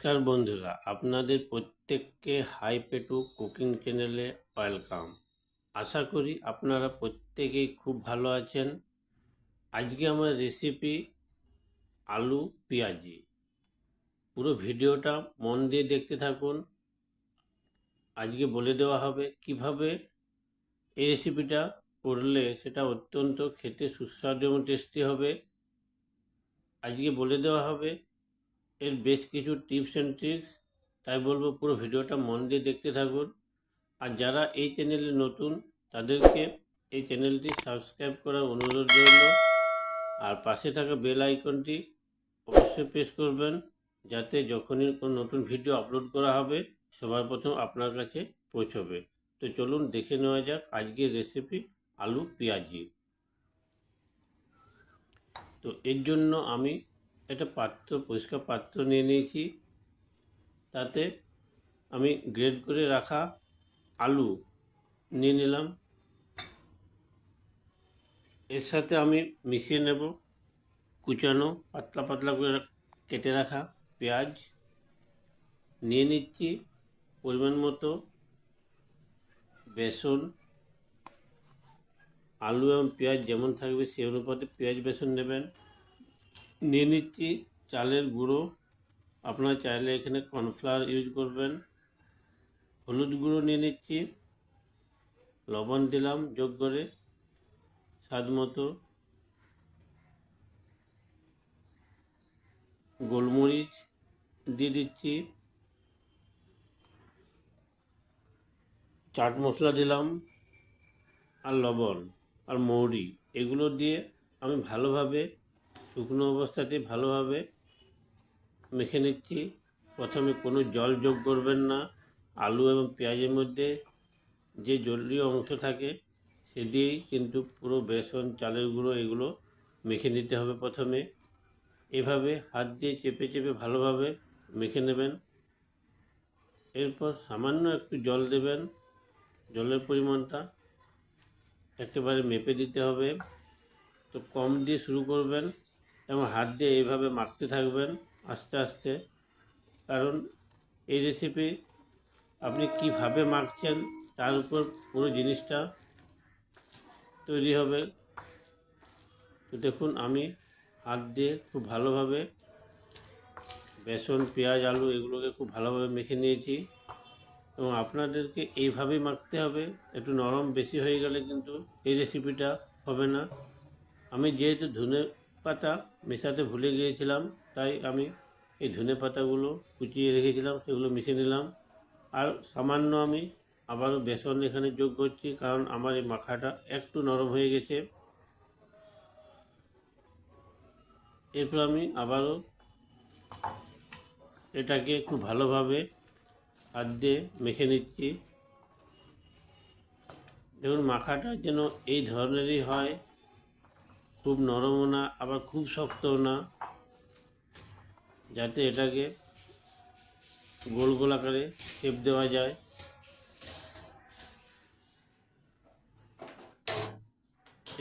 নমস্কার বন্ধুরা, আপনাদের প্রত্যেককে হাই পেটু কুকিং চ্যানেলে ওয়েলকাম। আশা করি আপনারা প্রত্যেকেই খুব ভালো আছেন। আজকে আমার রেসিপি আলু পেঁয়াজি। পুরো ভিডিওটা মন দিয়ে দেখতে থাকুন। আজকে বলে দেওয়া হবে কীভাবে এই রেসিপিটা করলে সেটা অত্যন্ত খেতে সুস্বাদু এবং টেস্টি হবে। আজকে বলে দেওয়া হবে এর বেশ কিছু টিপস অ্যান্ড ট্রিক্স তাই বলব পুরো ভিডিওটা মন দিয়ে দেখতে থাকুন। আর যারা এই চ্যানেলে নতুন, তাদেরকে এই চ্যানেলটি সাবস্ক্রাইব করার অনুরোধ রইল। আর পাশে থাকা বেল আইকনটি অবশ্যই প্রেস করবেন, যাতে যখনই কোনো নতুন ভিডিও আপলোড করা হবে, সবার প্রথম আপনার কাছে পৌঁছবে। তো চলুন দেখে নেওয়া যাক আজকের রেসিপি আলু পেঁয়াজি। তো এর জন্য আমি একটা পাত্র, পরিষ্কার পাত্র নিয়ে নিয়েছি। তাতে আমি গ্রেড করে রাখা আলু নিয়ে নিলাম। এর সাথে আমি মিশিয়ে নেব কুচানো, পাতলা পাতলা করে কেটে রাখা পেঁয়াজ। নিয়ে নিচ্ছি পরিমাণ মতো বেসন। আলু এবং পেঁয়াজ যেমন থাকবে সেই অনুপাতে পেঁয়াজ, বেসন নেবেন। নিয়ে নিচ্ছি চালের গুঁড়ো। আপনারা চাইলে এখানে কর্নফ্লাওয়ার ইউজ করবেন। হলুদ গুঁড়ো নিয়ে নিচ্ছি। লবণ দিলাম যোগ করে। স্বাদ মতো। গোলমরিচ দিয়ে দিচ্ছি। চাট মশলা দিলাম আর লবণ আর মৌরি। এগুলো দিয়ে আমি ভালোভাবে শুকনো অবস্থাতে ভালোভাবে মেখে নিচ্ছি। প্রথমে কোনো জল যোগ করবেন না। আলু এবং পেঁয়াজের মধ্যে যে জলীয় অংশ থাকে, সে দিয়েই কিন্তু পুরো বেসন, চালের গুঁড়ো এগুলো মেখে নিতে হবে প্রথমে। এভাবে হাত দিয়ে চেপে চেপে ভালোভাবে মেখে নেবেন। এরপর সামান্য একটু জল দেবেন, জলের পরিমাণটা একেবারে মেপে দিতে হবে। তো কম দিয়ে শুরু করবেন। এবং হাত দিয়ে এইভাবে মাখতে থাকবেন আস্তে আস্তে। কারণ এই রেসিপি আপনি কীভাবে মাখছেন তার উপর পুরো জিনিসটা তৈরি হবে। তো দেখুন, আমি হাত দিয়ে খুব ভালোভাবে বেসন, পেঁয়াজ, আলু এগুলোকে খুব ভালোভাবে মেখে নিয়েছি এবং আপনাদেরকে এইভাবেই মাখতে হবে। একটু নরম বেশি হয়ে গেলে কিন্তু এই রেসিপিটা হবে না। আমি যেহেতু ধনে পাতা মেশাতে ভুলে গিয়েছিলাম, তাই আমি এই ধনে পাতাগুলো কুচিয়ে রেখেছিলাম, সেগুলো মিশিয়ে নিলাম। আর সামান্য আমি আবারও বেসন এখানে যোগ করছি, কারণ আমার এই মাখাটা একটু নরম হয়ে গেছে। এরপর আমি আবারও এটাকে খুব ভালোভাবে হাত দিয়ে মেখে নিচ্ছি। দেখুন, মাখাটা যেন এই ধরনেরই হয়। খুব নরমও না, আবার খুব শক্তও না। যাতে এটাকে গোল গোল আকারে শেপ দেওয়া যায়।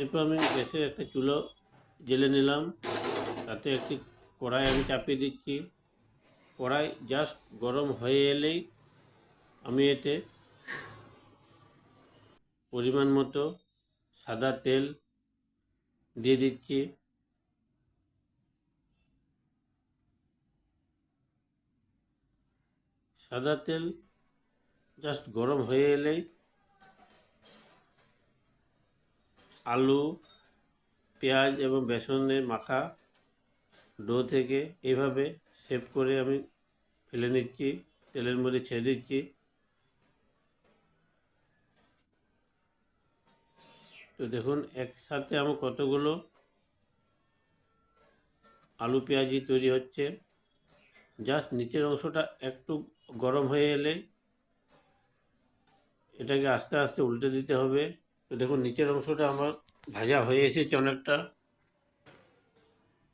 এরপর আমি গ্যাসের একটা চুলো জেলে নিলাম। তাতে একটি কড়াই আমি চাপিয়ে দিচ্ছি। কড়াই জাস্ট গরম হয়ে এলেই আমি এতে পরিমাণ মতো সাদা তেল দিয়ে দিচ্ছি। সাদা তেল জাস্ট গরম হয়ে এলেই আলু, পেঁয়াজ এবং বেসনের মাখা ডো থেকে এইভাবে সেভ করে আমি ফেলে নিচ্ছি, তেলের মধ্যে ছেড়ে দিচ্ছি। তো দেখুন, একসাথে আমার কতগুলো আলু পেঁয়াজি তৈরি হচ্ছে। জাস্ট নিচের অংশটা একটু গরম হয়ে এলে এটাকে আস্তে আস্তে উল্টে দিতে হবে। তো দেখুন, নিচের অংশটা আমার ভাজা হয়ে এসেছে অনেকটা।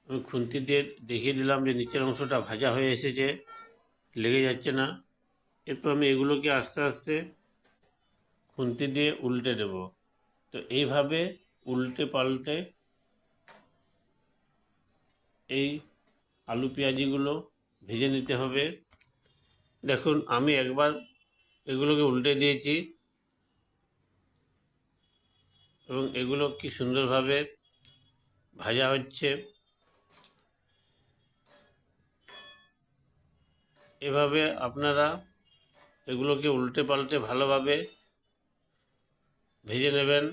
আমি খুন্তি দিয়ে দেখিয়ে দিলাম যে নিচের অংশটা ভাজা হয়ে এসেছে, লেগে যাচ্ছে না। এরপর আমি এগুলোকে আস্তে আস্তে খুন্তি দিয়ে উল্টে দেব। তো এইভাবে উল্টে পাল্টে এই আলু পেঁয়াজিগুলো ভেজে নিতে হবে। দেখুন, আমি একবার এগুলোকে উল্টে দিয়েছি এবং এগুলো কি সুন্দরভাবে ভাজা হচ্ছে। এভাবে আপনারা এগুলোকে উল্টে পাল্টে ভালোভাবে ভেজে নেবেন।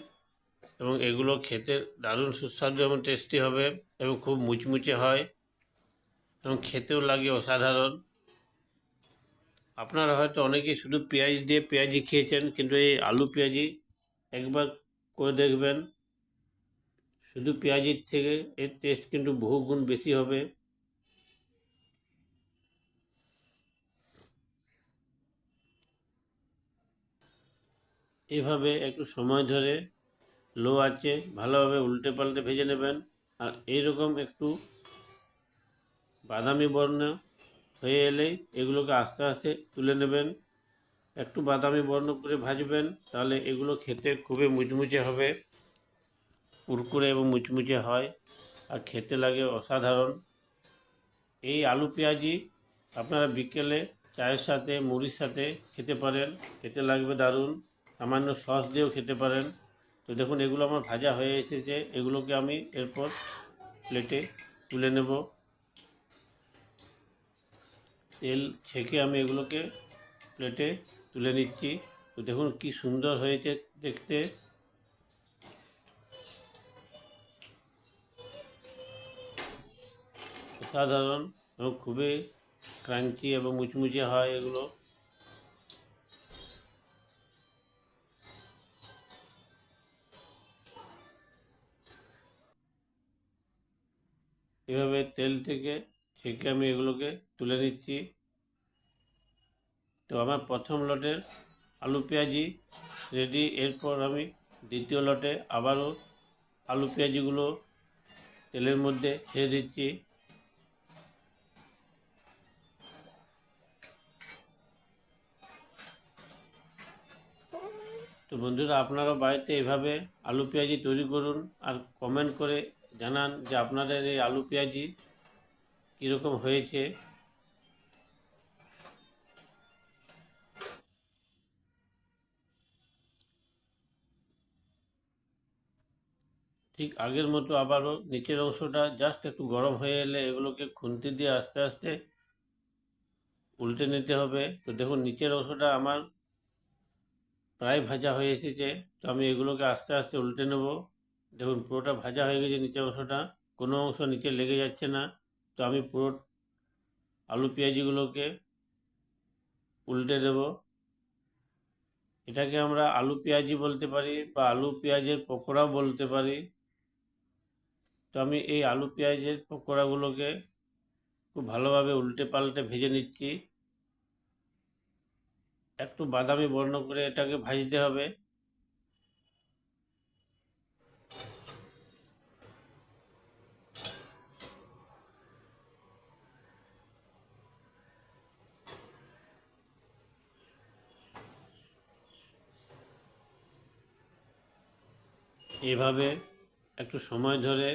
এবং এগুলো খেতে দারুণ সুস্বাদু এবং টেস্টি হবে এবং খুব মুচমুচে হয় এবং খেতেও লাগে অসাধারণ। আপনারা হয়তো অনেকেই শুধু পেঁয়াজ দিয়ে পেঁয়াজি খেয়েছেন, কিন্তু এই আলু পেঁয়াজি একবার করে দেখবেন। শুধু পেঁয়াজির থেকে এর টেস্ট কিন্তু বহু গুণ বেশি হবে। এভাবে একটু সময় ধরে লো আছে, ভালোভাবে উল্টে পাল্টে ভেজে নেবেন। আর এইরকম একটু বাদামি বর্ণ হয়ে এলেই এগুলোকে আস্তে আস্তে তুলে নেবেন। একটু বাদামি বর্ণ করে ভাজবেন, তাহলে এগুলো খেতে খুবই মুচমুচে হবে। কুরকুরে এবং মুচমুচে হয় আর খেতে লাগে অসাধারণ। এই আলু পেঁয়াজি আপনারা বিকেলে চায়ের সাথে, মুড়ির সাথে খেতে পারেন, খেতে লাগবে দারুণ। সামান্য সস দিয়েও খেতে পারেন। তো দেখুন, এগুলো আমার ভাজা হয়ে এসেছে। এগুলোকে আমি এরপর প্লেটে তুলে নেব। তেল ছেঁকে আমি এগুলোকে প্লেটে তুলে নিচ্ছি। তো দেখুন, কি সুন্দর হয়েছে দেখতে। অসাধারণ এবং খুবই ক্রাঞ্চি এবং মুচমুচে হয় এগুলো। তেল থেকে ছেঁকে আমি এগুলোকে তুলে নিচ্ছি। তো আমার প্রথম লটের আলু পেঁয়াজি রেডি এরপর আমি দ্বিতীয় লটে আবারও আলু পেঁয়াজিগুলো তেলের মধ্যে ছেড়ে দিচ্ছি। তো বন্ধুরা, আপনারা বাড়িতে এভাবে আলু পেঁয়াজি তৈরি করুন আর কমেন্ট করে জানান যে আপনাদের এই আলু পেঁয়াজি কীরকম হয়েছে। ঠিক আগের মতো আবারও নিচের অংশটা জাস্ট একটু গরম হয়ে এলে এগুলোকে খুন্তি দিয়ে আস্তে আস্তে উল্টে নিতে হবে। তো দেখুন, নিচের অংশটা আমার প্রায় ভাজা হয়ে এসেছে। তো আমি এগুলোকে আস্তে আস্তে উল্টে নেব। দেখুন, পুরোটা ভাজা হয়ে গেছে নিচের অংশটা। কোনো অংশ নিচে লেগে যাচ্ছে না। তো আমি পুরো আলু পেঁয়াজিগুলোকে উল্টে দেব। এটাকে আমরা আলু পেঁয়াজি বলতে পারি বা আলু পেঁয়াজের পকোড়াও বলতে পারি। তো আমি এই আলু পেঁয়াজের পকোড়াগুলোকে খুব ভালোভাবে উল্টে পাল্টে ভেজে নিচ্ছি। একটু বাদামি বর্ণ করে এটাকে ভাজতে হবে। এভাবে একটু সময় ধরে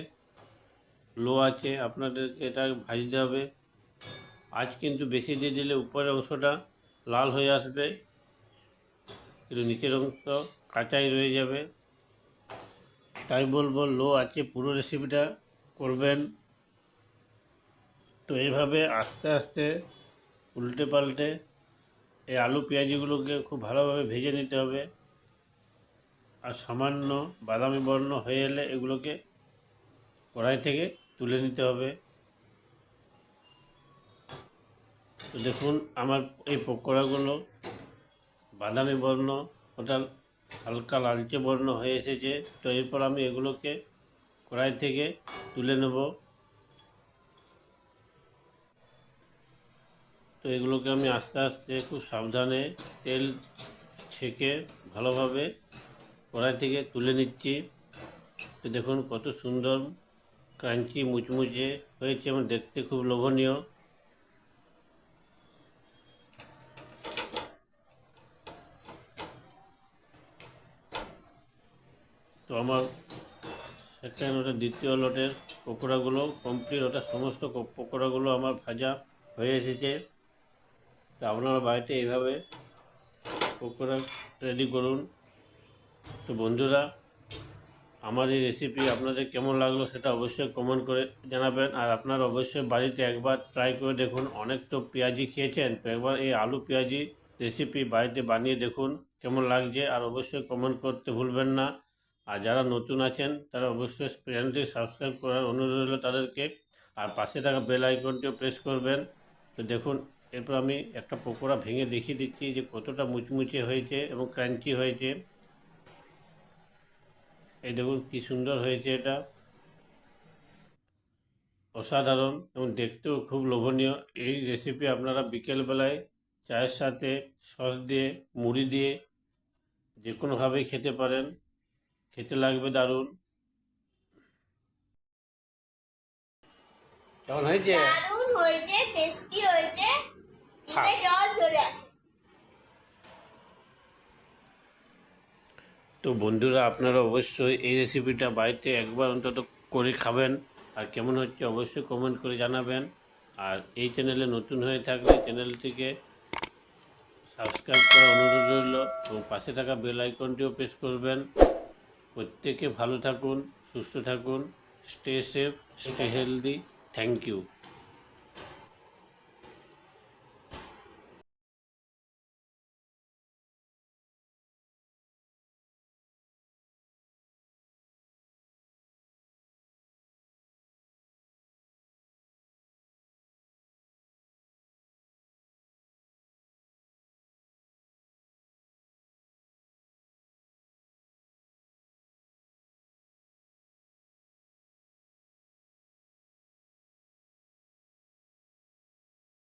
লো আছে, আপনাদেরকে এটা ভাজতে হবে। আজ কিন্তু বেশি দিয়ে দিলে উপরের অংশটা লাল হয়ে আসবে, কিন্তু নিচের অংশ কাঁচাই রয়ে যাবে। তাই বলব লো আছে, পুরো রেসিপিটা করবেন। তো এইভাবে আস্তে আস্তে উল্টে পাল্টে এই আলু পেঁয়াজিগুলোকে খুব ভালোভাবে ভেজে নিতে হবে। আর সামান্য বাদামি বর্ণ হয়ে এলে এগুলোকে কড়াই থেকে তুলে নিতে হবে। তো দেখুন, আমার এই পকোড়াগুলো বাদামি বর্ণ ওটা হালকা লালচে বর্ণ হয়ে এসেছে। তো এরপর আমি এগুলোকে কড়াই থেকে তুলে নেব। তো এগুলোকে আমি আস্তে আস্তে খুব সাবধানে তেল ছেঁকে ভালোভাবে কড়াই থেকে তুলে নিচ্ছি। তো দেখুন কত সুন্দর ক্রাঞ্চি মুচমুচে হয়েছে, এবং দেখতে খুব লোভনীয়। তো আমার সেকেন্ড ওটা দ্বিতীয় লটের পকোড়াগুলো কমপ্লিট ওটা সমস্ত পকোড়াগুলো আমার ভাজা হয়ে এসেছে। তো আপনারা বাড়িতে এইভাবে পকোড়া রেডি করুন। তো বন্ধুরা, আমার এই রেসিপি আপনাদের কেমন লাগল সেটা অবশ্যই কমেন্ট করে জানাবেন। আর আপনারা অবশ্যই বাড়িতে একবার ট্রাই করে দেখুন, অনেক তো পেঁয়াজি খেয়েছেন, তো একবার এই আলু পেঁয়াজি রেসিপি বাড়িতে বানিয়ে দেখুন, কেমন লাগছে। আর অবশ্যই কমেন্ট করতে ভুলবেন না। আর যারা নতুন আছেন, তারা অবশ্যই চ্যানেলটি সাবস্ক্রাইব করার অনুরোধ রইল তাদেরকে। আর পাশে থাকা বেল আইকনটিও প্রেস করবেন। তো দেখুন, এরপর আমি একটা পকোড়া ভেঙে দেখিয়ে দিচ্ছি যে কতটা মুচমুচে হয়েছে এবং ক্রাঞ্চি হয়েছে। এই দেখুন কি সুন্দর হয়েছে এটা। অসাধারণ এবং দেখতেও খুব লোভনীয়। এই রেসিপি আপনারা বিকেলবেলায় চায়ের সাথে সস দিয়ে মুড়ি দিয়ে যে কোনোভাবেই খেতে পারেন। খেতে লাগবে দারুণ। কেমন হয়েছে? দারুণ হয়েছে টেস্টি হয়েছে। খা। জল চলে আসে। তো বন্ধুরা, আপনারা অবশ্যই এই রেসিপিটা বাড়িতে একবার অন্তত করে খাবেন। আর কেমন হচ্ছে অবশ্যই কমেন্ট করে জানাবেন। আর এই চ্যানেলে নতুন হয়ে থাকলে চ্যানেলটিকে সাবস্ক্রাইব করার অনুরোধ রইল এবং পাশে থাকা বেল আইকনটিও প্রেস করবেন। প্রত্যেকে ভালো থাকুন, সুস্থ থাকুন stay safe stay healthy thank you